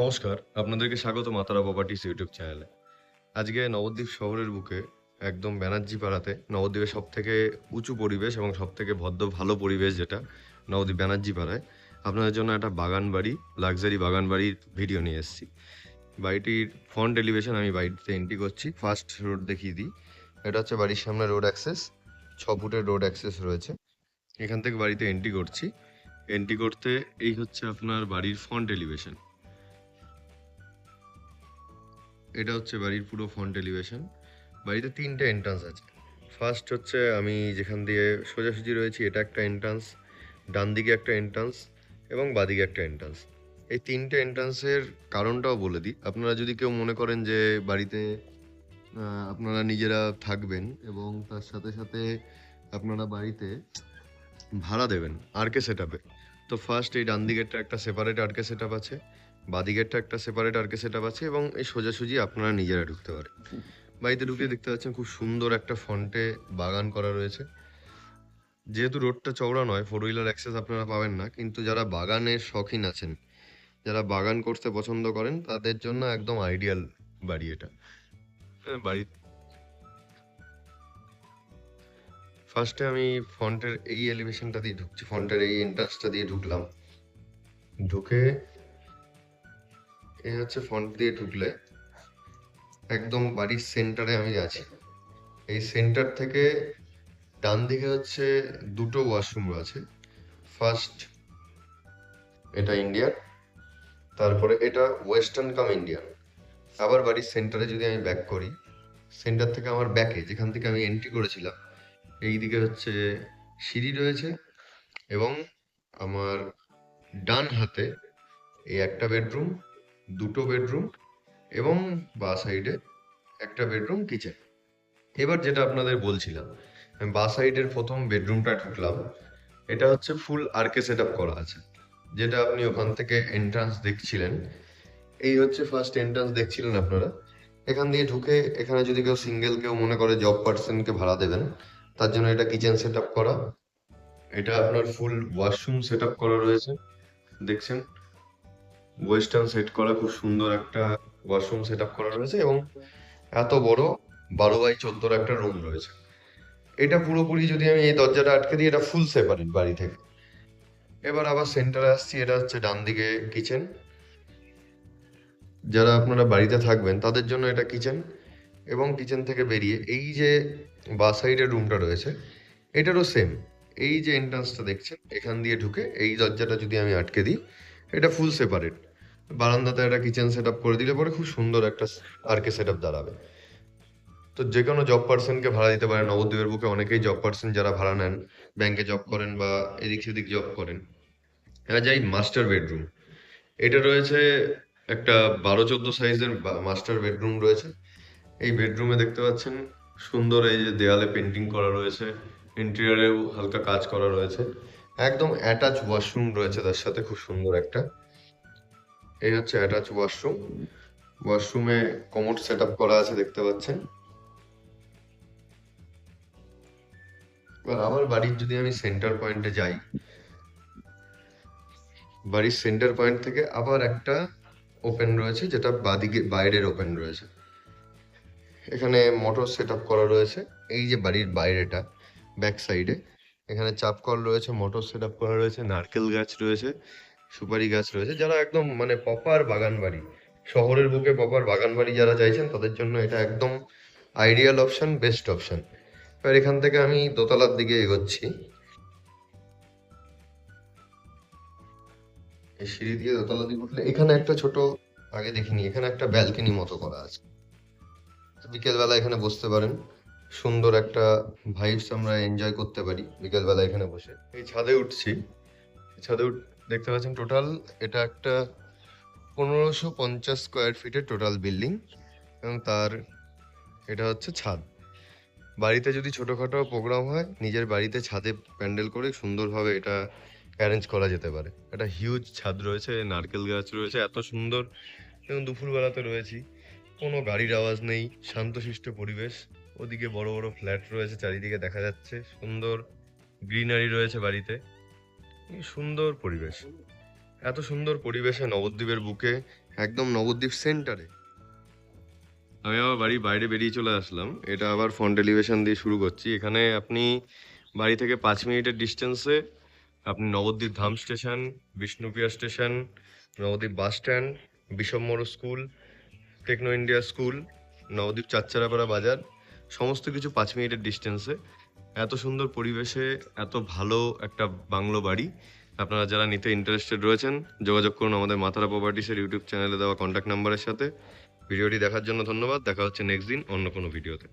নমস্কার, আপনাদেরকে স্বাগত মাতারা প্রপার্টিস ইউটিউব চ্যানেলে। আজকে নবদ্বীপ শহরের বুকে একদম ব্যানার্জি পাড়াতে নবদ্বীপের সব থেকে উঁচু পরিবেশ এবং সব থেকে ভদ্র ভালো পরিবেশ যেটা নবদ্বীপ ব্যানার্জি পাড়ায়, আপনাদের জন্য একটা বাগান বাড়ি লাক্সারি বাগান বাড়ির ভিডিও নিয়ে এসেছি। বাড়িটির ফ্রন্ট এলিভেশন আমি বাড়িতে এন্ট্রি করছি। ফার্স্ট রোড দেখিয়ে দিই। এটা হচ্ছে বাড়ির সামনে রোড অ্যাক্সেস ছ ফুটের রোড অ্যাক্সেস রয়েছে। এখান থেকে বাড়িতে এন্ট্রি করছি। এন্ট্রি করতে এই হচ্ছে আপনার বাড়ির ফ্রন্ট এলিভেশন এটা হচ্ছে বাড়ির পুরো ফ্রন্ট এলিভেশন বাড়িতে তিনটে এন্ট্রান্স আছে। ফার্স্ট হচ্ছে আমি যেখান দিয়ে সোজাসুজি রয়েছি, এটা একটা এন্ট্রান্স ডান দিকে একটা এন্ট্রান্স এবং বাদিকে একটা এন্ট্রান্স এই তিনটে এন্ট্রান্সের কারণটাও বলে দিই। আপনারা যদি কেউ মনে করেন যে বাড়িতে আপনারা নিজেরা থাকবেন এবং তার সাথে সাথে আপনারা বাড়িতে ভাড়া দেবেন আরকে সেট আপে তো ফার্স্ট এই ডান দিকেরটা একটা সেপারেট আরকে সেট আপ আছে। বাদিকেরটা একটা সেপারেট আরকে সেট আছে এবং এই সোজাসুজি আপনারা নিজেরা ঢুকতে পারেন। বাড়িতে ঢুকে দেখতে পাচ্ছেন খুব সুন্দর একটা ফ্রন্টে বাগান করা রয়েছে। যেহেতু রোডটা চওড়া নয় ফোর হুইলার অ্যাক্সেস আপনারা পাবেন না কিন্তু যারা বাগানের শখিন আছেন যারা বাগান করতে পছন্দ করেন তাদের জন্য একদম আইডিয়াল বাড়ি এটা। হ্যাঁ, বাড়ি। ফার্স্টে আমি ফন্টের এই এলিভেশনটা দিয়ে ঢুকছি ফন্টের এই এন্ট্রান্সটা দিয়ে ঢুকলাম। ঢুকে এই হচ্ছে ফ্রন্ট দিয়ে ঢুকলে একদম বাড়ির সেন্টারে আমি আছি। এই সেন্টার থেকে ডান দিকে হচ্ছে দুটো ওয়াশরুম রয়েছে। ফার্স্ট এটা ইন্ডিয়ার তারপরে এটা ওয়েস্টার্ন কাম ইন্ডিয়ান আবার বাড়ির সেন্টারে যদি আমি ব্যাক করি সেন্টার থেকে আমার ব্যাকে যেখান থেকে আমি এন্ট্রি করেছিলাম, এই দিকে হচ্ছে সিঁড়ি রয়েছে এবং আমার ডান হাতে এই একটা বেডরুম দুটো বেডরুম এবং বা সাইডে একটা বেডরুম, কিচেন। এবার যেটা আপনাদের বলছিলাম বা সাইডের প্রথম বেডরুমটা ঢুকলাম, এটা হচ্ছে ফুল আরকে সেট আপ করা আছে, যেটা আপনি ওখান থেকে এন্ট্রান্স দেখছিলেন। এই হচ্ছে ফার্স্ট এন্ট্রান্স দেখছিলেন আপনারা। এখান দিয়ে ঢুকে এখানে যদি কেউ সিঙ্গেল কেউ মনে করে জব পার্সনকে ভাড়া দেবেন, তার জন্য এটা কিচেন সেট আপ করা। এটা আপনার ফুল ওয়াশরুম সেট আপ করা রয়েছে, দেখছেন? ওয়েস্টার্ন সেট করা খুব সুন্দর একটা ওয়াশরুম সেট আপ করা রয়েছে এবং এত বড় বারো বাই চোদ্দোর একটা রুম রয়েছে। এটা পুরোপুরি যদি আমি এই দরজাটা আটকে দিই, এটা ফুল সেপারেট বাড়ি থেকে। এবার আবার সেন্টারে আসছি, এটা হচ্ছে ডান দিকে কিচেন যারা আপনারা বাড়িতে থাকবেন, তাদের জন্য এটা কিচেন এবং কিচেন থেকে বেরিয়ে এই যে বা সাইডের রুমটা রয়েছে, এটারও সেম এই যে এন্ট্রান্সটা দেখছেন, এখান দিয়ে ঢুকে এই দরজাটা যদি আমি আটকে দিই, এটা ফুল সেপারেট বারান্দাতে একটা কিচেন সেট আপ করে দিলে পরে খুব সুন্দর একটা আরকে সেট আপ দাঁড়াবে। তো যে কোনো জব পার্সনকে ভাড়া দিতে পারেন। নবদ্বীপের বুকে অনেকেই জব পার্সন যারা ভাড়া নেন ব্যাংকে জব করেন বা এদিক সেদিক জব করেন। এবার যাই মাস্টার বেডরুম এটা রয়েছে একটা বারো চোদ্দ সাইজের মাস্টার বেডরুম রয়েছে। এই বেডরুমে দেখতে পাচ্ছেন সুন্দর এই যে দেয়ালে পেন্টিং করা রয়েছে। ইন্টেরিয়ারেও হালকা কাজ করা রয়েছে। একদম অ্যাটাচ ওয়াশরুম রয়েছে তার সাথে খুব সুন্দর একটা। এই হচ্ছে অ্যাটাচ ওয়াশরুম ওয়াশরুমে কমোড সেট করা আছে, দেখতে পাচ্ছেন। এবার আমার বাড়ির যদি আমি সেন্টার পয়েন্টে যাই, বাড়ির সেন্টার পয়েন্ট থেকে আবার একটা ওপেন রয়েছে, যেটা বাদিকে, বাইরের ওপেন রয়েছে। এখানে মোটর সেট করা রয়েছে, এই যে বাড়ির বাইরেটা ব্যাক সাইডে এখানে চাপ কল রয়েছে মোটর সেট করা রয়েছে, নারকেল গাছ রয়েছে। সুপারি গাছ রয়েছে, যারা একদম মানে প্রপার বাগান বাড়ি। শহরের বুকে প্রপার বাগান বাড়ি যারা চাইছেন, তাদের জন্য এটা একদম আইডিয়াল অপশন বেস্ট অপশন এবার এখান থেকে আমি দোতলার দিকে এগোচ্ছি। এই সিঁড়ি দিয়ে দোতলা দিকে উঠলে, এখানে একটা ছোট, আগে দেখিনি, এখানে একটা ব্যালকনি মতো করা আছে। বিকেলবেলা এখানে বসতে পারেন। সুন্দর একটা ভাইবস আমরা এনজয় করতে পারি বিকেলবেলা এখানে বসে। এই ছাদে উঠছি। ছাদে উঠ দেখতে পাচ্ছেন টোটাল, এটা একটা পনেরোশো পঞ্চাশ স্কোয়ার ফিটের টোটাল বিল্ডিং এবং তার এটা হচ্ছে ছাদ। বাড়িতে যদি ছোটোখাটো প্রোগ্রাম হয়, নিজের বাড়িতে ছাদে প্যান্ডেল করে সুন্দরভাবে এটা অ্যারেঞ্জ করা যেতে পারে। একটা হিউজ ছাদ রয়েছে, নারকেল গাছ রয়েছে, এত সুন্দর। এবং দুপুরবেলাতে রয়েছি। কোনো গাড়ির আওয়াজ নেই, শান্তশিষ্ট পরিবেশ। ওদিকে বড় বড় ফ্ল্যাট রয়েছে, চারিদিকে দেখা যাচ্ছে। সুন্দর গ্রিনারি রয়েছে বাড়িতে। সুন্দর পরিবেশ। এত সুন্দর পরিবেশে নবদ্বীপের বুকে, একদম নবদ্বীপ সেন্টারে। আমি আবার বাড়ির বাইরে বেরিয়ে চলে আসলাম। এটা আবার ফ্রন্ট এলিভেশন দিয়ে শুরু করছি। এখানে আপনি বাড়ি থেকে পাঁচ মিনিটের ডিস্টেন্সে আপনি Nabadwip Dham station Bishnupriya station, Nabadwip bus stand মোড় school, techno India school, Nabadwip চাচ্চারাপাড়া বাজার, সমস্ত কিছু পাঁচ মিনিটের ডিস্টেন্সে এত সুন্দর পরিবেশে, এত ভালো একটা বাংলো বাড়ি। আপনারা যারা নিতে ইন্টারেস্টেড রয়েছেন, যোগাযোগ করুন আমাদের মাথারা প্রপার্টিসের ইউটিউব চ্যানেলে দেওয়া কন্ট্যাক্ট নাম্বারের সাথে। ভিডিওটি দেখার জন্য ধন্যবাদ। দেখা হচ্ছে নেক্সট দিন অন্য কোনো ভিডিওতে